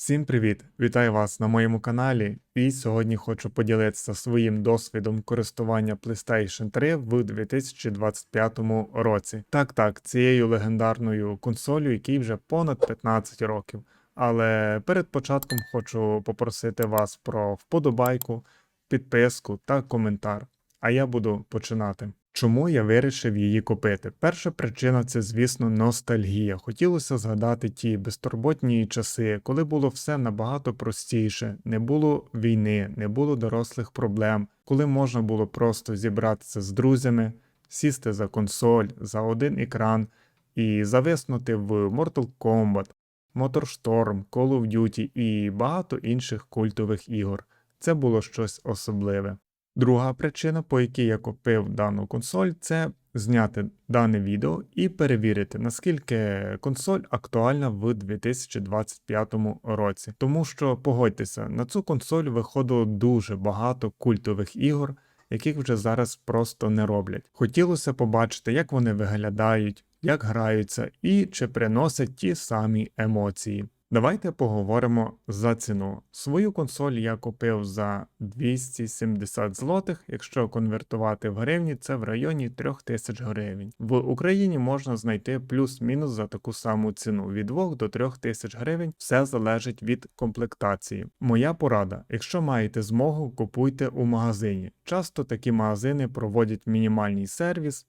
Всім привіт! Вітаю вас на моєму каналі. І сьогодні хочу поділитися своїм досвідом користування PlayStation 3 в 2025 році. Так, так, цією легендарною консолью, якій вже понад 15 років. Але перед початком хочу попросити вас про вподобайку, підписку та коментар. А я буду починати. Чому я вирішив її купити? Перша причина це, звісно, ностальгія. Хотілося згадати ті безтурботні часи, коли було все набагато простіше, не було війни, не було дорослих проблем, коли можна було просто зібратися з друзями, сісти за консоль, за один екран і зависнути в Mortal Kombat, MotorStorm, Call of Duty і багато інших культових ігор. Це було щось особливе. Друга причина, по якій я купив дану консоль, це зняти дане відео і перевірити, наскільки консоль актуальна в 2025 році. Тому що погодьтеся, на цю консоль виходило дуже багато культових ігор, яких вже зараз просто не роблять. Хотілося побачити, як вони виглядають, як граються і чи приносять ті самі емоції. Давайте поговоримо за ціну. Свою консоль я купив за 270 злотих. Якщо конвертувати в гривні, це в районі 3000 гривень. В Україні можна знайти плюс-мінус за таку саму ціну від 2 до 3000 гривень. Все залежить від комплектації. Моя порада: якщо маєте змогу, купуйте у магазині. Часто такі магазини проводять мінімальний сервіс.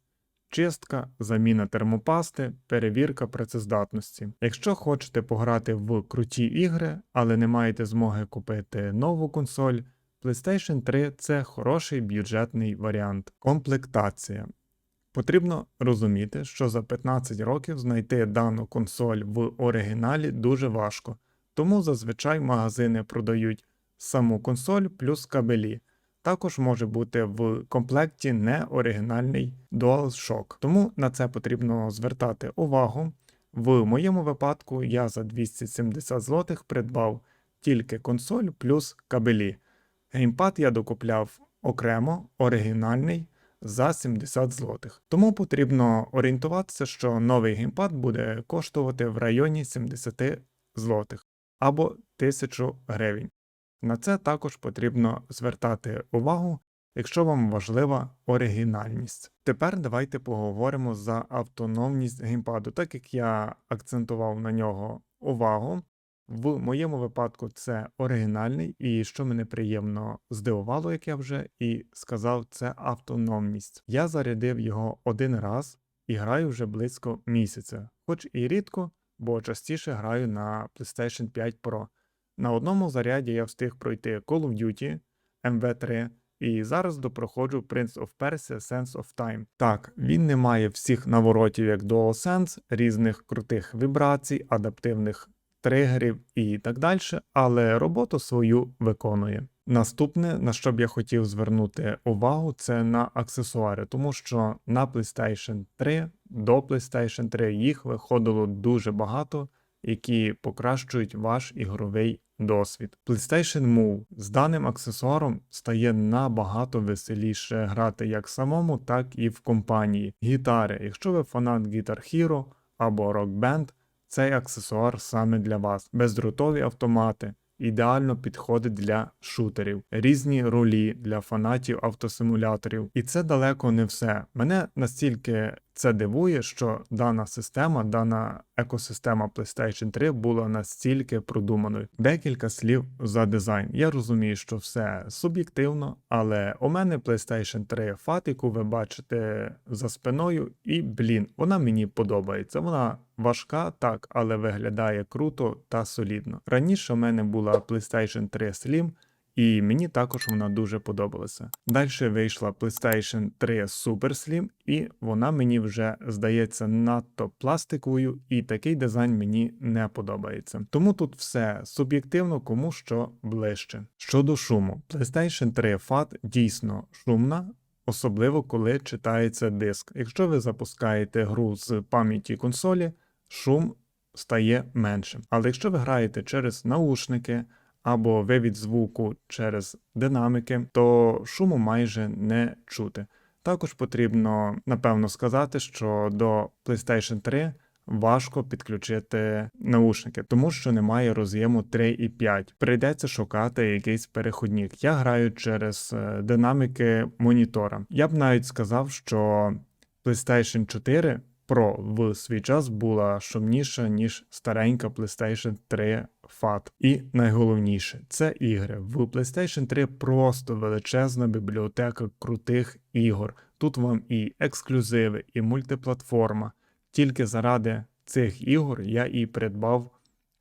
Чистка, заміна термопасти, перевірка працездатності. Якщо хочете пограти в круті ігри, але не маєте змоги купити нову консоль, PlayStation 3 це хороший бюджетний варіант. Комплектація. Потрібно розуміти, що за 15 років знайти дану консоль в оригіналі дуже важко, тому зазвичай магазини продають саму консоль плюс кабелі. Також може бути в комплекті неоригінальний DualShock, тому на це потрібно звертати увагу. В моєму випадку я за 270 злотих придбав тільки консоль плюс кабелі. Геймпад я докупляв окремо оригінальний за 70 злотих. Тому потрібно орієнтуватися, що новий геймпад буде коштувати в районі 70 злотих або 1000 гривень. На це також потрібно звертати увагу, якщо вам важлива оригінальність. Тепер давайте поговоримо за автономність геймпаду, так як я акцентував на нього увагу. В моєму випадку це оригінальний, і що мене приємно здивувало, як я вже і сказав, це автономність. Я зарядив його один раз і граю вже близько місяця, хоч і рідко, бо частіше граю на PlayStation 5 Pro. На одному заряді я встиг пройти Call of Duty, MV3 і зараз допроходжу Prince of Persia Sense of Time. Так, він не має всіх наворотів як DualSense, різних крутих вібрацій, адаптивних тригерів і так далі, але роботу свою виконує. Наступне, на що б я хотів звернути увагу, це на аксесуари, тому що на PlayStation 3 до PlayStation 3 їх виходило дуже багато які покращують ваш ігровий досвід. PlayStation Move з даним аксесуаром стає набагато веселіше грати як самому, так і в компанії. Гітари, якщо ви фанат Guitar Hero або Rock Band, цей аксесуар саме для вас. Бездротові автомати. Ідеально підходить для шутерів, різні ролі для фанатів автосимуляторів. І це далеко не все. Мене настільки це дивує, що дана система, дана екосистема PlayStation 3 була настільки продуманою. Декілька слів за дизайн. Я розумію, що все суб'єктивно, але у мене PlayStation 3 фатику ви бачите за спиною, і блін, вона мені подобається. Вона важка, так, але виглядає круто та солідно. Раніше у мене була PlayStation 3 Slim. І мені також вона дуже подобалася. Далі вийшла PlayStation 3 Super Slim, і вона мені вже здається надто пластиковою, і такий дизайн мені не подобається. Тому тут все суб'єктивно, кому що ближче. Щодо шуму, PlayStation 3 FAT дійсно шумна. Особливо коли читається диск. Якщо ви запускаєте гру з пам'яті консолі, шум стає меншим. Але якщо ви граєте через наушники, або вивід звуку через динаміки, то шуму майже не чути. Також потрібно напевно сказати, що до PlayStation 3 важко підключити наушники, тому що немає роз'єму 3.5. Прийдеться шукати якийсь переходник. Я граю через е, динаміки монітора. Я б навіть сказав, що PlayStation 4 Pro в свій час була шумніша, ніж старенька PlayStation 3 FAT. І найголовніше це ігри. В PlayStation 3 просто величезна бібліотека крутих ігор. Тут вам і ексклюзиви, і мультиплатформа. Тільки заради цих ігор я і придбав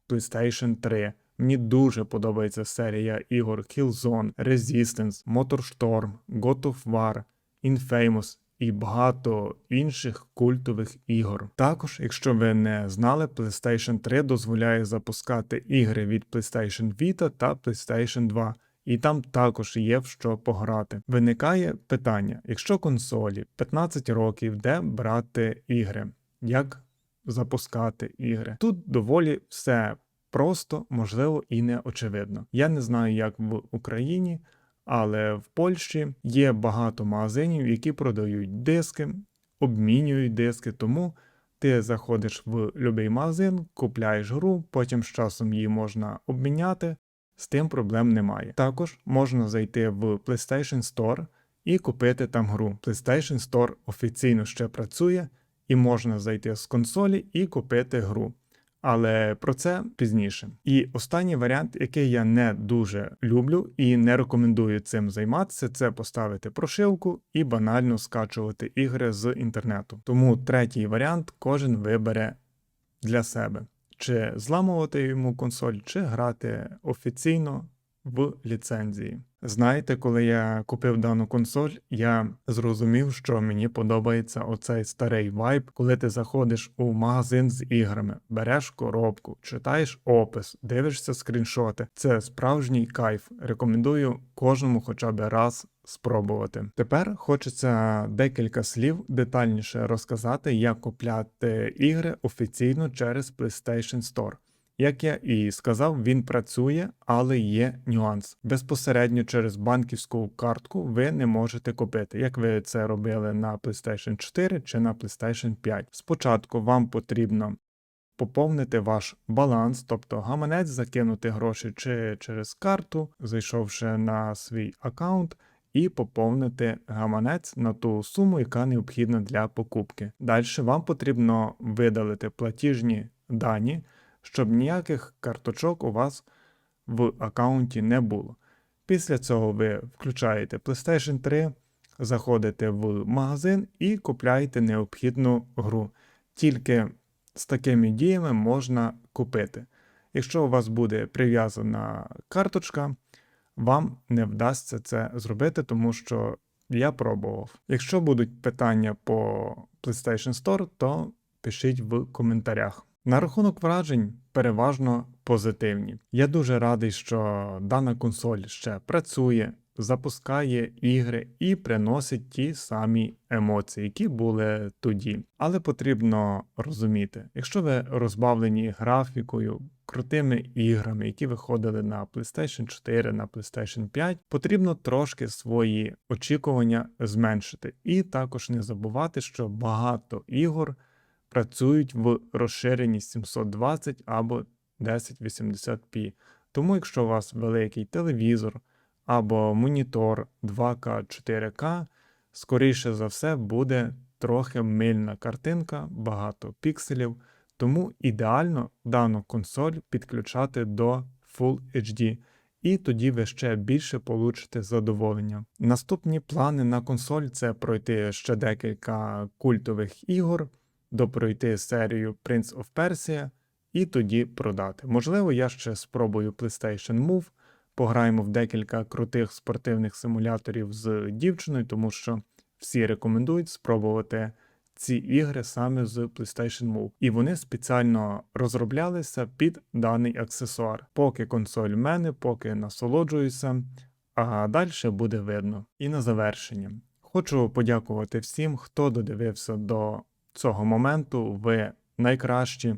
PlayStation 3. Мені дуже подобається серія ігор Killzone, Resistance, MotorStorm, God of War, Infamous і багато інших культових ігор. Також, якщо ви не знали, PlayStation 3 дозволяє запускати ігри від PlayStation Vita та PlayStation 2. І там також є в що пограти. Виникає питання: якщо консолі 15 років, де брати ігри, як запускати ігри? Тут доволі все просто, можливо, і не очевидно. Я не знаю, як в Україні, але в Польщі є багато магазинів, які продають диски, обмінюють диски, тому. Ти заходиш в будь-який магазин, купляєш гру, потім з часом її можна обміняти, з тим проблем немає. Також можна зайти в PlayStation Store і купити там гру. PlayStation Store офіційно ще працює, і можна зайти з консолі і купити гру. Але про це пізніше. І останній варіант, який я не дуже люблю і не рекомендую цим займатися, це поставити прошивку і банально скачувати ігри з інтернету. Тому третій варіант кожен вибере для себе чи зламувати йому консоль, чи грати офіційно в ліцензії. Знаєте, коли я купив дану консоль, я зрозумів, що мені подобається оцей старий вайб, коли ти заходиш у магазин з іграми, береш коробку, читаєш опис, дивишся скріншоти. Це справжній кайф. Рекомендую кожному хоча б раз спробувати. Тепер хочеться декілька слів детальніше розказати, як купляти ігри офіційно через PlayStation Store. Як я і сказав, він працює, але є нюанс. Безпосередньо через банківську картку ви не можете купити, як ви це робили на PlayStation 4 чи на PlayStation 5. Спочатку вам потрібно поповнити ваш баланс, тобто гаманець, закинути гроші чи через карту, зайшовши на свій аккаунт. І поповнити гаманець на ту суму, яка необхідна для покупки. Далі вам потрібно видалити платіжні дані щоб ніяких карточок у вас в аккаунті не було. Після цього ви включаєте PlayStation 3, заходите в магазин і купляєте необхідну гру. Тільки з такими діями можна купити. Якщо у вас буде прив'язана карточка, вам не вдасться це зробити, тому що я пробував. Якщо будуть питання по PlayStation Store, то пишіть в коментарях. На рахунок вражень переважно позитивні. Я дуже радий, що дана консоль ще працює, запускає ігри і приносить ті самі емоції, які були тоді. Але потрібно розуміти, якщо ви розбавлені графікою, крутими іграми, які виходили на PlayStation 4, на PlayStation 5, потрібно трошки свої очікування зменшити. І також не забувати, що багато ігор працюють в розширенні 720 або 1080p. Тому, якщо у вас великий телевізор або монітор 2К 4К, скоріше за все буде трохи мильна картинка, багато пікселів, тому ідеально дану консоль підключати до Full HD. І тоді ви ще більше получите задоволення. Наступні плани на консоль це пройти ще декілька культових ігор, допройти серію Prince of Persia і тоді продати. Можливо, я ще спробую PlayStation Move, пограємо в декілька крутих спортивних симуляторів з дівчиною, тому що всі рекомендують спробувати ці ігри саме з PlayStation Move. І вони спеціально розроблялися під даний аксесуар. Поки консоль в мене, поки насолоджуюся, а далі буде видно. І на завершення. Хочу подякувати всім, хто додивився до цього моменту. Ви найкращі.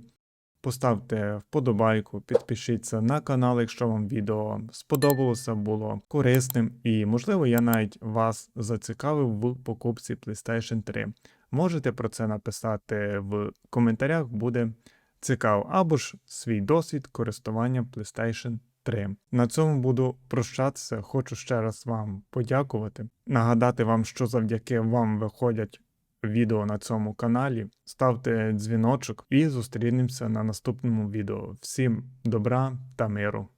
Поставте вподобайку, підпишіться на канал, якщо вам відео сподобалося, було корисним, і, можливо, я навіть вас зацікавив в покупці PlayStation 3. Можете про це написати в коментарях, буде цікаво, або ж свій досвід користування PlayStation 3. На цьому буду прощатися. Хочу ще раз вам подякувати. Нагадати вам, що завдяки вам виходять відео на цьому каналі. Ставте дзвіночок і зустрінемося на наступному відео. Всім добра та миру!